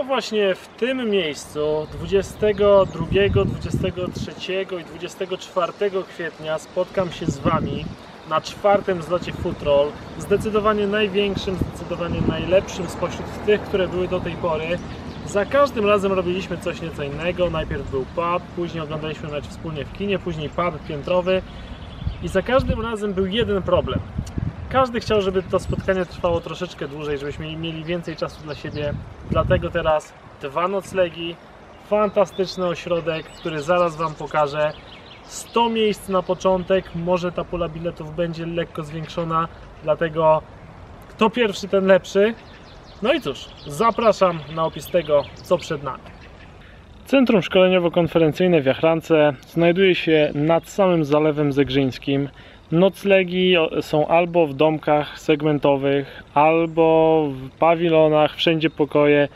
To właśnie w tym miejscu 22, 23 i 24 kwietnia spotkam się z Wami na czwartym zlocie Futrol. Zdecydowanie największym, zdecydowanie najlepszym spośród tych, które były do tej pory. Za każdym razem robiliśmy coś nieco innego. Najpierw był pub, później oglądaliśmy mecz wspólnie w kinie, później pub piętrowy. I za każdym razem był jeden problem. Każdy chciał, żeby to spotkanie trwało troszeczkę dłużej, żebyśmy mieli więcej czasu dla siebie. Dlatego teraz dwa noclegi, fantastyczny ośrodek, który zaraz Wam pokażę. 100 miejsc na początek, może ta pula biletów będzie lekko zwiększona, dlatego kto pierwszy, ten lepszy. No i cóż, zapraszam na opis tego, co przed nami. Centrum Szkoleniowo-Konferencyjne w Jachrance znajduje się nad samym Zalewem Zegrzyńskim. Noclegi są albo w domkach segmentowych, albo w pawilonach, wszędzie pokoje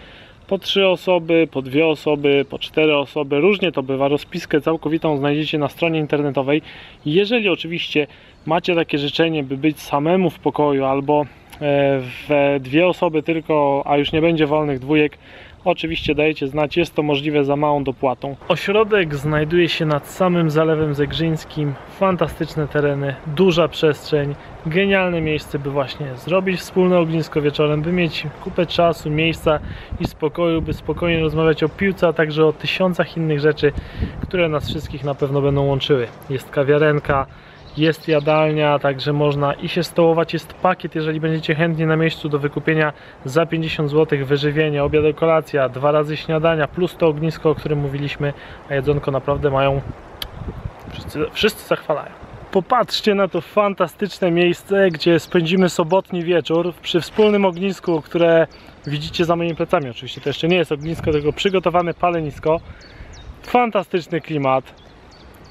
po trzy osoby, po dwie osoby, po cztery osoby. Różnie to bywa. Rozpiskę całkowitą znajdziecie na stronie internetowej. Jeżeli oczywiście macie takie życzenie, by być samemu w pokoju albo e, w dwie osoby tylko, a już nie będzie wolnych dwójek, Oczywiście dajecie znać, jest to możliwe za małą dopłatą. Ośrodek znajduje się nad samym Zalewem Zegrzyńskim. Fantastyczne tereny, duża przestrzeń, genialne miejsce, by właśnie zrobić wspólne ognisko wieczorem, by mieć kupę czasu, miejsca i spokoju, by spokojnie rozmawiać o piłce, a także o tysiącach innych rzeczy, które nas wszystkich na pewno będą łączyły. Jest kawiarenka, jest jadalnia, także można i się stołować. Jest pakiet, jeżeli będziecie chętni na miejscu do wykupienia za 50 zł wyżywienie, obiad, kolacja, dwa razy śniadania, plus to ognisko, o którym mówiliśmy, a jedzonko naprawdę mają. Wszyscy, wszyscy zachwalają. Popatrzcie na to fantastyczne miejsce, gdzie spędzimy sobotni wieczór przy wspólnym ognisku, które widzicie za moimi plecami. Oczywiście to jeszcze nie jest ognisko, tylko przygotowane palenisko. Fantastyczny klimat,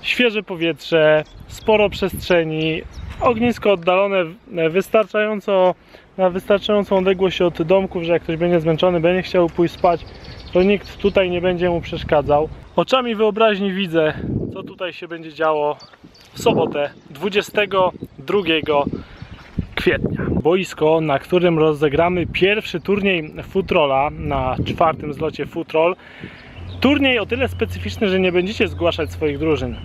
świeże powietrze, sporo przestrzeni, ognisko oddalone e, wystarczająco, na wystarczającą odległość od domków, że jak ktoś będzie zmęczony, będzie chciał pójść spać, to nikt tutaj nie będzie mu przeszkadzał. Oczami wyobraźni widzę, co tutaj się będzie działo w sobotę 22 kwietnia. Boisko, na którym rozegramy pierwszy turniej Futrola na czwartym zlocie Futrol. Turniej o tyle specyficzny, że nie będziecie zgłaszać swoich drużyn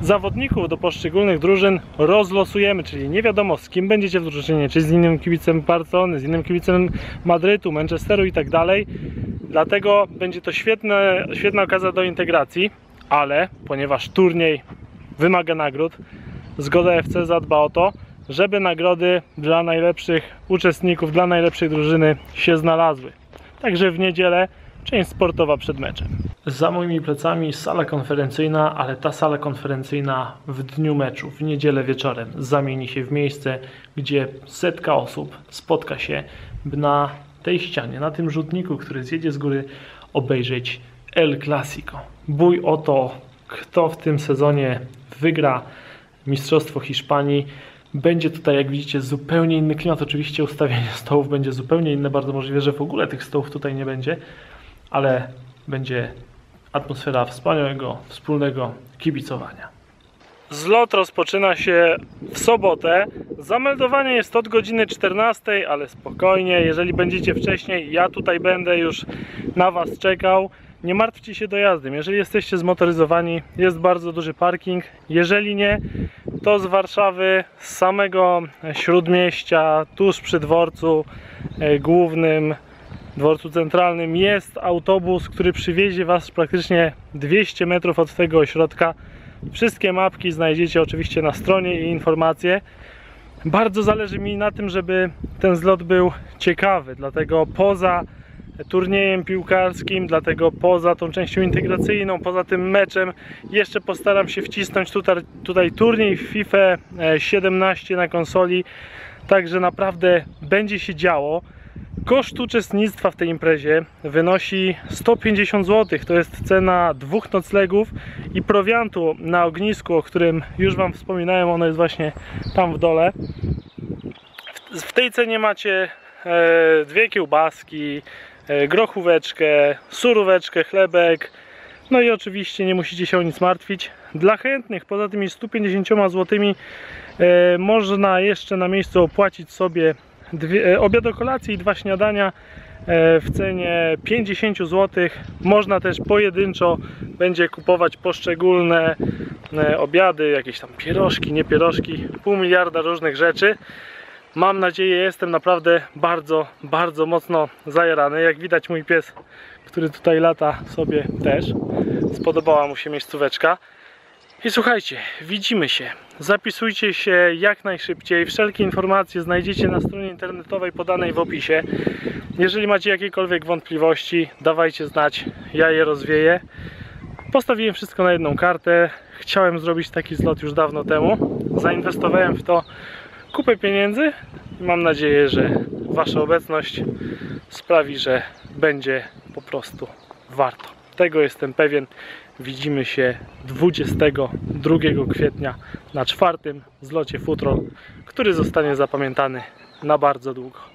zawodników do poszczególnych drużyn rozlosujemy, czyli nie wiadomo z kim będziecie w drużynie, czy z innym kibicem Barcelony, z innym kibicem Madrytu, Manchesteru i tak dalej. Dlatego będzie to świetne, świetna okazja do integracji, ale ponieważ turniej wymaga nagród, Zgoda FC zadba o to, żeby nagrody dla najlepszych uczestników, dla najlepszej drużyny się znalazły. Także w niedzielę część sportowa przed meczem. Za moimi plecami sala konferencyjna, ale ta sala konferencyjna w dniu meczu, w niedzielę wieczorem zamieni się w miejsce, gdzie setka osób spotka się, na tej ścianie, na tym rzutniku, który zjedzie z góry, obejrzeć El Clasico. Bój o to, kto w tym sezonie wygra Mistrzostwo Hiszpanii. Będzie tutaj, jak widzicie, zupełnie inny klimat. Oczywiście ustawienie stołów będzie zupełnie inne. Bardzo możliwe, że w ogóle tych stołów tutaj nie będzie, ale będzie atmosfera wspaniałego, wspólnego kibicowania. Zlot rozpoczyna się w sobotę. Zameldowanie jest od godziny 14, ale spokojnie, jeżeli będziecie wcześniej, ja tutaj będę już na Was czekał. Nie martwcie się dojazdem. Jeżeli jesteście zmotoryzowani, jest bardzo duży parking. Jeżeli nie, to z Warszawy, z samego śródmieścia, tuż przy dworcu e, głównym, dworcu centralnym, jest autobus, który przywiezie Was praktycznie 200 metrów od tego ośrodka. Wszystkie mapki znajdziecie oczywiście na stronie i informacje. Bardzo zależy mi na tym, żeby ten zlot był ciekawy, dlatego poza turniejem piłkarskim, dlatego poza tą częścią integracyjną, poza tym meczem, jeszcze postaram się wcisnąć tutaj, tutaj turniej w FIFA e, 17 na konsoli, także naprawdę będzie się działo. Koszt uczestnictwa w tej imprezie wynosi 150 zł. To jest cena dwóch noclegów i prowiantu na ognisku, o którym już Wam wspominałem. Ono jest właśnie tam w dole. W, tej cenie macie e, dwie kiełbaski, e, grochóweczkę, suróweczkę, chlebek. No i oczywiście nie musicie się o nic martwić. Dla chętnych, poza tymi 150 zł, e, można jeszcze na miejscu opłacić sobie dwie, e, obiad o kolacji i dwa śniadania e, w cenie 50 zł. Można też pojedynczo będzie kupować poszczególne e, obiady, jakieś tam pierożki, nie pierożki, pół miliarda różnych rzeczy. Mam nadzieję, jestem naprawdę bardzo, bardzo mocno zajarany. Jak widać mój pies, który tutaj lata sobie też. Spodobała mu się miejscóweczka. I słuchajcie, widzimy się. Zapisujcie się jak najszybciej. Wszelkie informacje znajdziecie na stronie internetowej podanej w opisie. Jeżeli macie jakiekolwiek wątpliwości, dawajcie znać, ja je rozwieję. Postawiłem wszystko na jedną kartę. Chciałem zrobić taki zlot już dawno temu. Zainwestowałem w to kupę pieniędzy mam nadzieję, że Wasza obecność sprawi, że będzie po prostu warto. Tego jestem pewien. Widzimy się 22 kwietnia na czwartym zlocie Futrol, który zostanie zapamiętany na bardzo długo.